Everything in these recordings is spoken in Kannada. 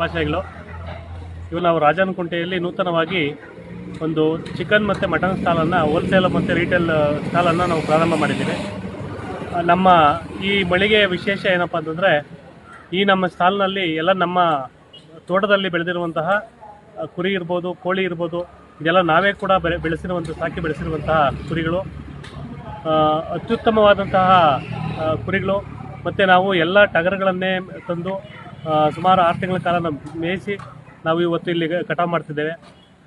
ಭಾಷೆಗಳು. ಇವು ನಾವು ರಾಜನಕುಂಟೆಯಲ್ಲಿ ನೂತನವಾಗಿ ಒಂದು ಚಿಕನ್ ಮತ್ತು ಮಟನ್ ಸ್ಟಾಲನ್ನು ಹೋಲ್ಸೇಲ್ ಮತ್ತು ರೀಟೇಲ್ ಸ್ಟಾಲನ್ನು ನಾವು ಪ್ರಾರಂಭ ಮಾಡಿದ್ದೀವಿ. ನಮ್ಮ ಈ ಮಳಿಗೆಯ ವಿಶೇಷ ಏನಪ್ಪ ಅಂತಂದರೆ, ಈ ನಮ್ಮ ಸ್ಟಾಲ್ನಲ್ಲಿ ಎಲ್ಲ ನಮ್ಮ ತೋಟದಲ್ಲಿ ಬೆಳೆದಿರುವಂತಹ ಕುರಿ ಇರ್ಬೋದು, ಕೋಳಿ ಇರ್ಬೋದು, ಇದೆಲ್ಲ ನಾವೇ ಕೂಡ ಬೆಳೆ, ಬೆಳೆಸಿರುವಂಥ, ಸಾಕಿ ಬೆಳೆಸಿರುವಂತಹ ಕುರಿಗಳು. ಅತ್ಯುತ್ತಮವಾದಂತಹ ಕುರಿಗಳು. ಮತ್ತು ನಾವು ಎಲ್ಲ ಟಗರುಗಳನ್ನೇ ತಂದು ಸುಮಾರು ಆರು ತಿಂಗಳ ಕಾಲ ನಾವು ಮೇಯಿಸಿ ನಾವು ಇವತ್ತು ಇಲ್ಲಿ ಕಟಾವು ಮಾಡ್ತಿದ್ದೇವೆ.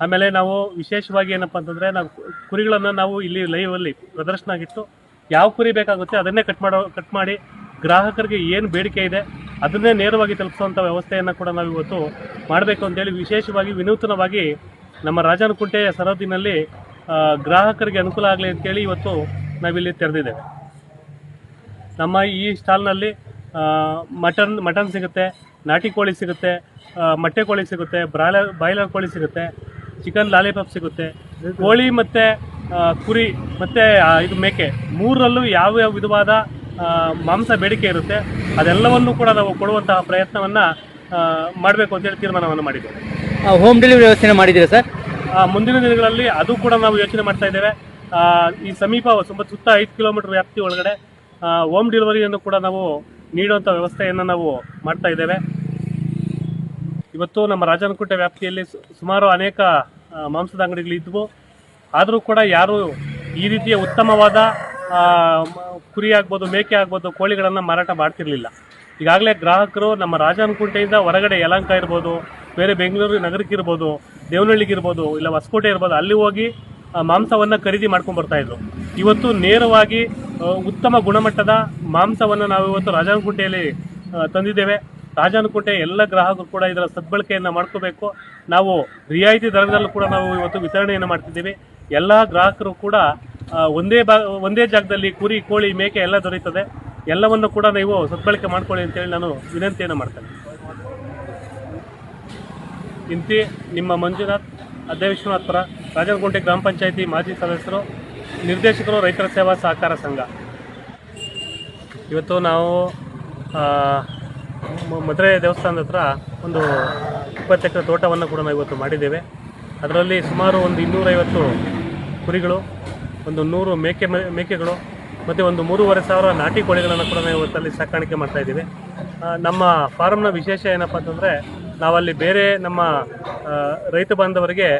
ಆಮೇಲೆ ನಾವು ವಿಶೇಷವಾಗಿ ಏನಪ್ಪ ಅಂತಂದರೆ ನಾವು ಕುರಿಗಳನ್ನು ನಾವು ಇಲ್ಲಿ ಲೈವಲ್ಲಿ ಪ್ರದರ್ಶನ ಆಗಿಟ್ಟು ಯಾವ ಕುರಿ ಬೇಕಾಗುತ್ತೆ ಅದನ್ನೇ ಕಟ್ ಮಾಡೋ ಕಟ್ ಮಾಡಿ ಗ್ರಾಹಕರಿಗೆ ಏನು ಬೇಡಿಕೆ ಇದೆ ಅದನ್ನೇ ನೇರವಾಗಿ ತಲುಪಿಸುವಂಥ ವ್ಯವಸ್ಥೆಯನ್ನು ಕೂಡ ನಾವು ಇವತ್ತು ಮಾಡಬೇಕು ಅಂತೇಳಿ ವಿಶೇಷವಾಗಿ ವಿನೂತನವಾಗಿ ನಮ್ಮ ರಾಜನಕುಂಟೆಯ ಸರಹದ್ದಿನಲ್ಲಿ ಗ್ರಾಹಕರಿಗೆ ಅನುಕೂಲ ಆಗಲಿ ಅಂತೇಳಿ ಇವತ್ತು ನಾವಿಲ್ಲಿ ತೆರೆದಿದ್ದೇವೆ. ನಮ್ಮ ಈ ಸ್ಟಾಲ್ನಲ್ಲಿ ಮಟನ್ ಮಟನ್ ಸಿಗುತ್ತೆ. ನಾಟಿ ಕೋಳಿ ಸಿಗುತ್ತೆ ಮೊಟ್ಟೆ ಕೋಳಿ ಸಿಗುತ್ತೆ ಬ್ರಾಯ್ಲರ್ ಬಾಯ್ಲರ್ ಕೋಳಿ ಸಿಗುತ್ತೆ ಚಿಕನ್ ಲಾಲಿಪಾಪ್ ಸಿಗುತ್ತೆ. ಕೋಳಿ ಮತ್ತು ಕುರಿ ಮತ್ತು ಇದು ಮೇಕೆ ಮೂರರಲ್ಲೂ ಯಾವ ಯಾವ ವಿಧವಾದ ಮಾಂಸ ಬೇಡಿಕೆ ಇರುತ್ತೆ ಅದೆಲ್ಲವನ್ನು ಕೂಡ ನಾವು ಕೊಡುವಂತಹ ಪ್ರಯತ್ನವನ್ನು ಮಾಡಬೇಕು ಅಂತೇಳಿ ತೀರ್ಮಾನವನ್ನು ಮಾಡಿದ್ದೇವೆ. ಹೋಮ್ ಡೆಲಿವರಿ ವ್ಯವಸ್ಥೆನ ಮಾಡಿದ್ದೀರಾ ಸರ್? ಮುಂದಿನ ದಿನಗಳಲ್ಲಿ ಅದು ಕೂಡ ನಾವು ಯೋಚನೆ ಮಾಡ್ತಾ ಇದ್ದೇವೆ. ಈ ಸಮೀಪ ತುಂಬ ಸುತ್ತ ಐದು ಕಿಲೋಮೀಟರ್ ವ್ಯಾಪ್ತಿ ಒಳಗಡೆ ಹೋಮ್ ಡೆಲಿವರಿಯನ್ನು ಕೂಡ ನಾವು ನೀಡುವಂಥ ವ್ಯವಸ್ಥೆಯನ್ನು ನಾವು ಮಾಡ್ತಾ ಇದ್ದೇವೆ. ಇವತ್ತು ನಮ್ಮ ರಾಜನಕೋಟೆ ವ್ಯಾಪ್ತಿಯಲ್ಲಿ ಸುಮಾರು ಅನೇಕ ಮಾಂಸದ ಅಂಗಡಿಗಳಿದ್ವು ಆದರೂ ಕೂಡ ಯಾರು ಈ ರೀತಿಯ ಉತ್ತಮವಾದ ಕುರಿ ಆಗ್ಬೋದು, ಮೇಕೆ ಆಗ್ಬೋದು, ಕೋಳಿಗಳನ್ನು ಮಾರಾಟ ಮಾಡ್ತಿರಲಿಲ್ಲ. ಈಗಾಗಲೇ ಗ್ರಾಹಕರು ನಮ್ಮ ರಾಜನಕೋಟೆಯಿಂದ ಹೊರಗಡೆ ಯಲಂಕ ಇರ್ಬೋದು, ಬೇರೆ ಬೆಂಗಳೂರು ನಗರಕ್ಕೆ ಇರ್ಬೋದು, ದೇವನಹಳ್ಳಿಗೆ ಇರ್ಬೋದು, ಇಲ್ಲ ಹೊಸಕೋಟೆ ಇರ್ಬೋದು, ಅಲ್ಲಿ ಹೋಗಿ ಮಾಂಸವನ್ನು ಖರೀದಿ ಮಾಡ್ಕೊಂಡು ಬರ್ತಾ ಇದ್ರು. ಇವತ್ತು ನೇರವಾಗಿ ಉತ್ತಮ ಗುಣಮಟ್ಟದ ಮಾಂಸವನ್ನು ನಾವು ಇವತ್ತು ರಾಜನಕೋಟೆಯಲ್ಲಿ ತಂದಿದ್ದೇವೆ. ರಾಜನಕುಂಟೆ ಎಲ್ಲ ಗ್ರಾಹಕರು ಕೂಡ ಇದರ ಸದ್ಬಳಕೆಯನ್ನು ಮಾಡ್ಕೋಬೇಕು. ನಾವು ರಿಯಾಯಿತಿ ದರದಲ್ಲೂ ಕೂಡ ನಾವು ಇವತ್ತು ವಿತರಣೆಯನ್ನು ಮಾಡ್ತಿದ್ದೀವಿ. ಎಲ್ಲ ಗ್ರಾಹಕರು ಕೂಡ ಒಂದೇ ಒಂದೇ ಜಾಗದಲ್ಲಿ ಕುರಿ, ಕೋಳಿ, ಮೇಕೆ ಎಲ್ಲ ದೊರೆಯುತ್ತದೆ. ಎಲ್ಲವನ್ನು ಕೂಡ ನೀವು ಸದ್ಬಳಕೆ ಮಾಡ್ಕೊಳ್ಳಿ ಅಂತೇಳಿ ನಾನು ವಿನಂತಿಯನ್ನು ಮಾಡ್ತೇನೆ. ಇಂತಿ ನಿಮ್ಮ ಮಂಜುನಾಥ್ ಅಧ್ಯವಿಶ್ವನಾಥ್ಪುರ ರಾಜನಗುಂಟೆ ಗ್ರಾಮ ಪಂಚಾಯಿತಿ ಮಾಜಿ ಸದಸ್ಯರು, ನಿರ್ದೇಶಕರು, ರೈತರ ಸೇವಾ ಸಹಕಾರ ಸಂಘ. ಇವತ್ತು ನಾವು ಮಧುರೆ ದೇವಸ್ಥಾನದ ಹತ್ರ ಒಂದು ಇಪ್ಪತ್ತು ಎಕರೆ ತೋಟವನ್ನು ಕೂಡ ನಾವು ಇವತ್ತು ಮಾಡಿದ್ದೇವೆ. ಅದರಲ್ಲಿ ಸುಮಾರು ಒಂದು ಇನ್ನೂರೈವತ್ತು ಕುರಿಗಳು, ಒಂದು ನೂರು ಮೇಕೆ ಮೇಕೆಗಳು ಮತ್ತು ಒಂದು ಮೂರುವರೆ ಸಾವಿರ ನಾಟಿ ಕೋಳಿಗಳನ್ನು ಕೂಡ ನಾವು ಇವತ್ತಲ್ಲಿ ಸಾಕಾಣಿಕೆ ಮಾಡ್ತಾ ಇದ್ದೀವಿ. ನಮ್ಮ ಫಾರ್ಮ್ನ ವಿಶೇಷ ಏನಪ್ಪ ಅಂತಂದರೆ ನಾವಲ್ಲಿ ಬೇರೆ ನಮ್ಮ ರೈತ ಬಾಂಧವರಿಗೆ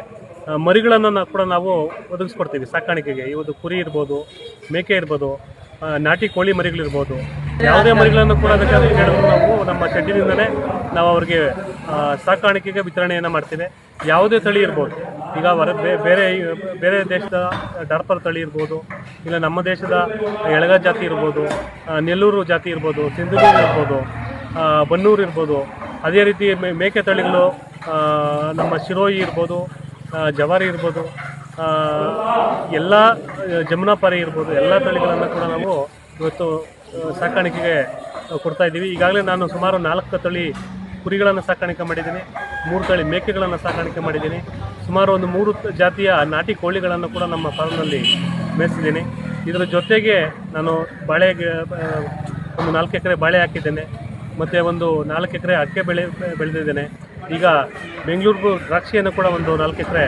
ಮರಿಗಳನ್ನು ಕೂಡ ನಾವು ಒದಗಿಸ್ಕೊಡ್ತೀವಿ ಸಾಕಾಣಿಕೆಗೆ. ಇವತ್ತು ಕುರಿ ಇರ್ಬೋದು, ಮೇಕೆ ಇರ್ಬೋದು ನಾಟಿ ಕೋಳಿ ಮರಿಗಳಿರ್ಬೋದು. ಯಾವುದೇ ಮರಿಗಳನ್ನು ಕೂಡ ಅದಕ್ಕೆ ನಾವು ನಮ್ಮ ಶೆಡ್ಡಿನಿಂದಲೇ ನಾವು ಅವ್ರಿಗೆ ಸಾಕಾಣಿಕೆಗೆ ವಿತರಣೆಯನ್ನು ಮಾಡ್ತೇವೆ. ಯಾವುದೇ ತಳಿ ಇರ್ಬೋದು. ಈಗ ಹೊರ ಬೇರೆ ಬೇರೆ ದೇಶದ ಡಾರ್ಪರ್ ತಳಿ ಇರ್ಬೋದು. ಇಲ್ಲ ನಮ್ಮ ದೇಶದ ಎಳಗ ಜಾತಿ ಇರ್ಬೋದು. ನೆಲ್ಲೂರು ಜಾತಿ ಇರ್ಬೋದು, ಸಿಂಧುಗೂರು ಇರ್ಬೋದು ಬನ್ನೂರು ಇರ್ಬೋದು. ಅದೇ ರೀತಿ ಮೇಕೆ ತಳಿಗಳು ನಮ್ಮ ಶಿರೋಯಿ ಇರ್ಬೋದು ಜವಾರಿ ಇರ್ಬೋದು. ಎಲ್ಲ ಜಮುನಾಪಾರಿ ಇರ್ಬೋದು, ಎಲ್ಲ ತಳಿಗಳನ್ನು ಕೂಡ ನಾವು ಇವತ್ತು ಸಾಕಾಣಿಕೆಗೆ ಕೊಡ್ತಾ ಇದ್ದೀವಿ. ಈಗಾಗಲೇ ನಾನು ಸುಮಾರು ನಾಲ್ಕು ತಳಿ ಕುರಿಗಳನ್ನು ಸಾಕಾಣಿಕೆ ಮಾಡಿದ್ದೀನಿ, ಮೂರು ತಳಿ ಮೇಕೆಗಳನ್ನು ಸಾಕಾಣಿಕೆ ಮಾಡಿದ್ದೀನಿ, ಸುಮಾರು ಒಂದು ಮೂರು ಜಾತಿಯ ನಾಟಿ ಕೋಳಿಗಳನ್ನು ಕೂಡ ನಮ್ಮ ಫಾರ್ಮ್ನಲ್ಲಿ ಮೇಯಿಸಿದ್ದೀನಿ. ಇದರ ಜೊತೆಗೆ ನಾನು ಬಾಳೆಗೆ ಒಂದು ನಾಲ್ಕು ಎಕರೆ ಬಾಳೆ ಹಾಕಿದ್ದೇನೆ, ಮತ್ತು ಒಂದು ನಾಲ್ಕು ಎಕರೆ ಅಡಿಕೆ ಬೆಳೆ, ಬೆಳೆದಿದ್ದೇನೆ. ಈಗ ಬೆಂಗಳೂರಿಗೂ ದ್ರಾಕ್ಷಿಯನ್ನು ಕೂಡ ಒಂದು ನಾಲ್ಕು ಎಕರೆ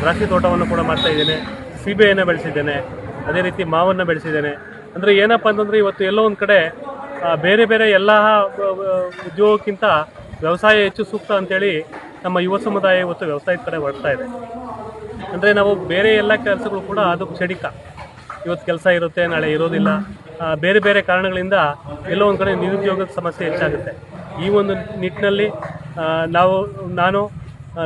ದ್ರಾಕ್ಷಿ ತೋಟವನ್ನು ಕೂಡ ಮಾಡ್ತಾ ಇದ್ದೇನೆ. ಸೀಬೆಯನ್ನು ಬೆಳೆಸಿದ್ದೇನೆ. ಅದೇ ರೀತಿ ಮಾವನ್ನು ಬೆಳೆಸಿದ್ದೇನೆ. ಅಂದರೆ ಏನಪ್ಪ ಅಂತಂದರೆ ಇವತ್ತು ಎಲ್ಲೋ ಒಂದು ಕಡೆ ಬೇರೆ ಬೇರೆ ಎಲ್ಲ ಉದ್ಯೋಗಕ್ಕಿಂತ ವ್ಯವಸಾಯ ಹೆಚ್ಚು ಸೂಕ್ತ ಅಂತೇಳಿ ನಮ್ಮ ಯುವ ಸಮುದಾಯ ಇವತ್ತು ವ್ಯವಸಾಯದ ಕಡೆ ಬರ್ತಾ ಇದೆ. ಅಂದರೆ ನಾವು ಬೇರೆ ಎಲ್ಲ ಕೆಲಸಗಳು ಕೂಡ ಅದು ಕ್ಷಣಿಕ. ಇವತ್ತು ಕೆಲಸ ಇರುತ್ತೆ, ನಾಳೆ ಇರೋದಿಲ್ಲ. ಬೇರೆ ಬೇರೆ ಕಾರಣಗಳಿಂದ ಎಲ್ಲೋ ಒಂದು ಕಡೆ ನಿರುದ್ಯೋಗದ ಸಮಸ್ಯೆ ಹೆಚ್ಚಾಗುತ್ತೆ. ಈ ಒಂದು ನಿಟ್ಟಿನಲ್ಲಿ ನಾವು, ನಾನು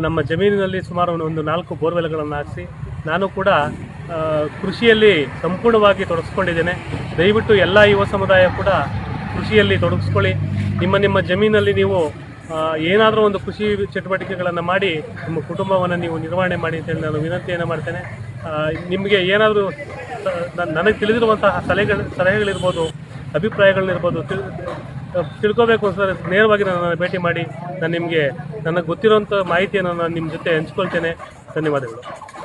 ನಮ್ಮ ಜಮೀನಿನಲ್ಲಿ ಸುಮಾರು ಒಂದು- ನಾಲ್ಕು ಬೋರ್ವೆಲ್ಗಳನ್ನು ಹಾಕಿಸಿ, ನಾನು ಕೂಡ ಕೃಷಿಯಲ್ಲಿ ಸಂಪೂರ್ಣವಾಗಿ ತೊಡಗಿಸ್ಕೊಂಡಿದ್ದೇನೆ. ದಯವಿಟ್ಟು ಎಲ್ಲ ಯುವ ಸಮುದಾಯ ಕೂಡ ಕೃಷಿಯಲ್ಲಿ ತೊಡಗಿಸ್ಕೊಳ್ಳಿ. ನಿಮ್ಮ ನಿಮ್ಮ ಜಮೀನಲ್ಲಿ ನೀವು ಏನಾದರೂ ಒಂದು ಕೃಷಿ ಚಟುವಟಿಕೆಗಳನ್ನು ಮಾಡಿ, ನಿಮ್ಮ ಕುಟುಂಬವನ್ನು ನೀವು ನಿರ್ವಹಣೆ ಮಾಡಿ ಅಂತೇಳಿ ನಾನು ವಿನಂತಿಯನ್ನು ಮಾಡ್ತೇನೆ. ನಿಮಗೆ ಏನಾದರೂ ನನಗೆ ತಿಳಿದಿರುವಂತಹ ಸಲಹೆಗಳು, ಸಲಹೆಗಳಿರ್ಬೋದು ಅಭಿಪ್ರಾಯಗಳನ್ನಿರ್ಬೋದು ತಿಳ್ಕೋಬೇಕು ಸರ್, ನೇರವಾಗಿ ನನ್ನನ್ನು ಭೇಟಿ ಮಾಡಿ, ನಾನು ನಿಮಗೆ ನನಗೆ ಗೊತ್ತಿರೋಂಥ ಮಾಹಿತಿಯನ್ನು ನಾನು ನಿಮ್ಮ ಜೊತೆ ಹಂಚ್ಕೊಳ್ತೇನೆ. ಧನ್ಯವಾದಗಳು.